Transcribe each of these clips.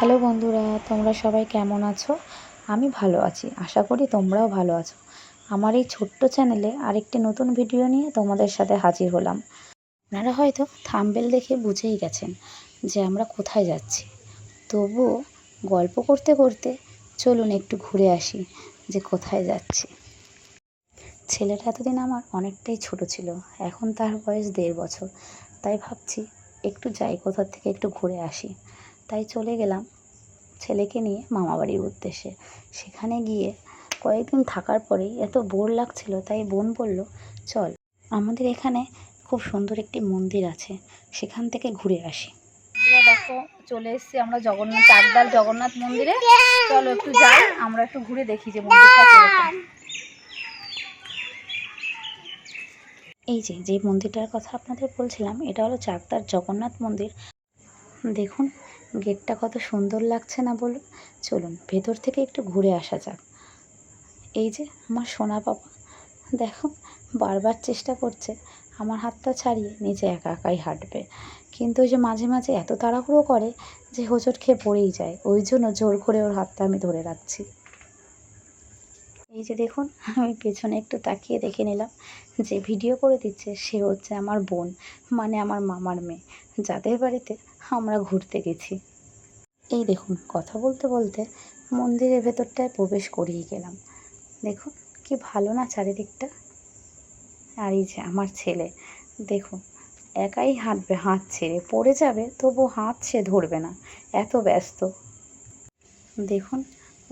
Hello বন্ধুরা, তোমরা সবাই কেমন আছো? আমি ভালো আছি, আশা করি তোমরাও ভালো আছো। আমার এই ছোট্ট চ্যানেলে আরেকটি নতুন ভিডিও নিয়ে তোমাদের সাথে হাজির হলাম। আপনারা হয়তো থাম্বেল দেখে বুঝেই গেছেন যে আমরা কোথায় যাচ্ছি। তবুও গল্প করতে করতে চলুন একটু ঘুরে আসি যে কোথায় যাচ্ছি। ছেলেটা এতদিন আমার অনেকটাই ছোট ছিল, এখন তার বয়স দেড় বছর। তাই ভাবছি একটু যাই কোথা থেকে একটু ঘুরে আসি। তাই চলে গেলাম ছেলেকে নিয়ে মামাবাড়ির উদ্দেশ্যে। সেখানে গিয়ে কয়েকদিন থাকার পরেই এত বোর লাগছিল তাই বোন বলল চল আমাদের এখানে খুব সুন্দর একটি মন্দির আছে সেখান থেকে ঘুরে আসি। দেখো চলে এসেছি আমরা জগন্নাথ চাকদার জগন্নাথ মন্দিরে। চলো একটু যাই আমরা একটু ঘুরে দেখি যে মন্দিরটা কীরকম। এই যে যে মন্দিরটার কথা আপনাদের বলছিলাম এটা হলো চাকদার জগন্নাথ মন্দির। দেখুন গেটটা কত সুন্দর লাগছে না বলুন? চলুন, ভেতর থেকে একটু ঘুরে আসা যাক। এই যে আমার সোনা পাপা দেখো, বারবার চেষ্টা করছে আমার হাতটা ছাড়িয়ে নিজে একা একাই হাঁটবে। কিন্তু ওই যে মাঝে মাঝে এত তাড়াহুড়ো করে যে হোঁচট খেয়ে পড়েই যায়। ওই জন্য জোর করে ওর হাতটা আমি ধরে রাখছি। এই যে দেখুন, আমি পেছনে একটু তাকিয়ে দেখে নিলাম যে ভিডিও করে দিচ্ছে সে হচ্ছে আমার বোন মানে আমার মামার মেয়ে, যাদের বাড়িতে আমরা ঘুরতে গেছি। এই দেখুন, কথা বলতে বলতে মন্দিরের ভেতরটায় প্রবেশ করিয়ে গেলাম। দেখুন, কি ভালো না চারিদিকটা। আর এই যে আমার ছেলে, দেখুন, একাই হাঁটবে হাত ছেড়ে, পড়ে যাবে, তবু হাত সে ধরবে না, এত ব্যস্ত। দেখুন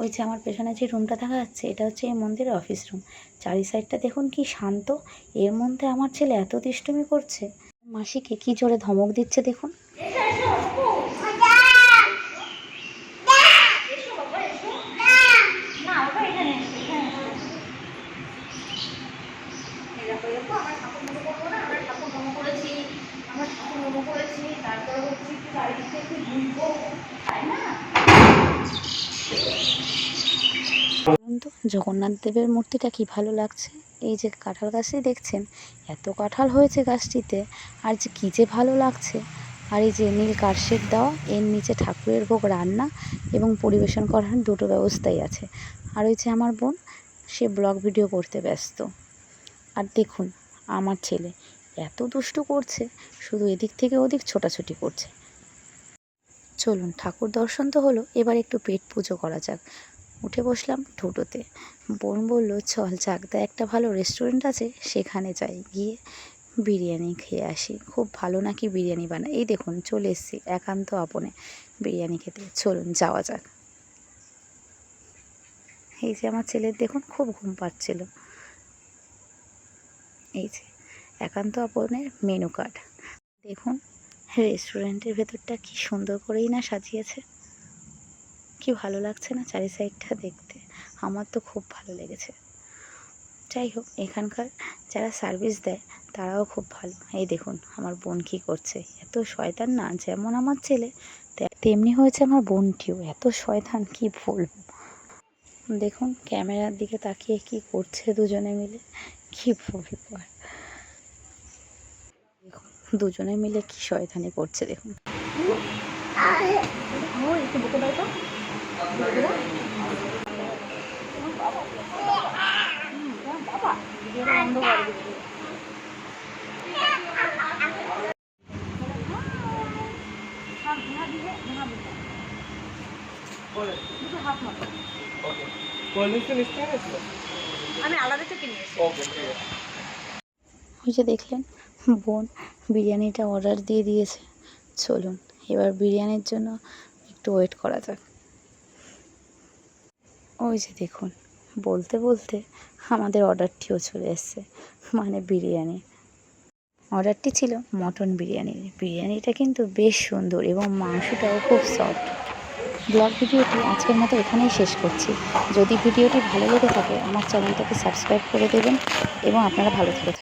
ওই যে আমার পেছনে যে রুমটা দেখা যাচ্ছে, এটা হচ্ছে এই মন্দিরের অফিস রুম চারি সাইডটা দেখুন কি শান্ত, এর মধ্যে আমার ছেলে এত দুষ্টুমি করছে। মাসিকে কি জোরে ধমক দিচ্ছে দেখুন। বলুন তো জগন্নাথ দেবের মূর্তিটা কি ভালো লাগছে? এই যে কাঁঠাল গাছটি দেখছেন, এত কাঁঠাল হয়েছে গাছটিতে, আর যে কী যে ভালো লাগছে। আর এই যে নীল কার্শেট দেওয়া, এর নিচে ঠাকুরের ভোগ রান্না এবং পরিবেশন করার দুটো ব্যবস্থাই আছে। আর ওই যে আমার বোন, সে ব্লগ ভিডিও করতে ব্যস্ত। আর দেখুন, আমার ছেলে এত দুষ্টু করছে, শুধু এদিক থেকে ওদিক ছোটাছুটি করছে। চলুন, ঠাকুর দর্শন তো হলো, এবার একটু পেট পুজো করা যাক। উঠে বসলাম টোটোতে বোন বলল, চল চাকদা একটা ভালো রেস্টুরেন্ট আছে, সেখানে যাই, গিয়ে বিরিয়ানি খেয়ে আসি। খুব ভালো নাকি বিরিয়ানি বানায়? এই দেখুন, চলে এসেছি একান্ত আপনে বিরিয়ানি খেতে। চলুন, যাওয়া যাক। এই যে আমার ছেলের দেখুন, খুব ঘুম পাচ্ছিল। এই যে একান্ত আপনের মেনু কার্ড দেখুন রেস্টুরেন্টের ভেতরটা কি সুন্দর করেই না সাজিয়েছে। কি ভালো লাগছে না চারি সাইডটা দেখতে? আমার তো খুব ভালো লেগেছে। যাই হোক, এখানকার যারা সার্ভিস দেয়, তারাও খুব ভালো। এই দেখুন, আমার বোন কী করছে? এত শয়তান না, যেমন আমার ছেলে তেমনি হয়েছে আমার বোনটিও। এত শয়তান, কি বলব? দেখুন, ক্যামেরার দিকে তাকিয়ে কি করছে দুজনে মিলে? কি বলব আর? দেখুন, দুজনে মিলে কি শয়তানি করছে, দেখুন। ওই যে দেখলেন, বোন বিরিয়ানিটা অর্ডার দিয়ে দিয়েছে। চলুন, এবার বিরিয়ানির জন্য একটু ওয়েট করা যাক। ওই যে দেখুন বলতে বলতে আমাদের অর্ডারটিও চলে এসছে মানে বিরিয়ানি। অর্ডারটি ছিল মটন বিরিয়ানি। বিরিয়ানিটা কিন্তু বেশ সুন্দর এবং মাংসটাও খুব সফট ব্লগ ভিডিওটি আজকের মতো এখানেই শেষ করছি। যদি ভিডিওটি ভালো লেগে থাকে, আমার চ্যানেলটাকে সাবস্ক্রাইব করে দেবেন এবং আপনারা ভালো থাকবেন।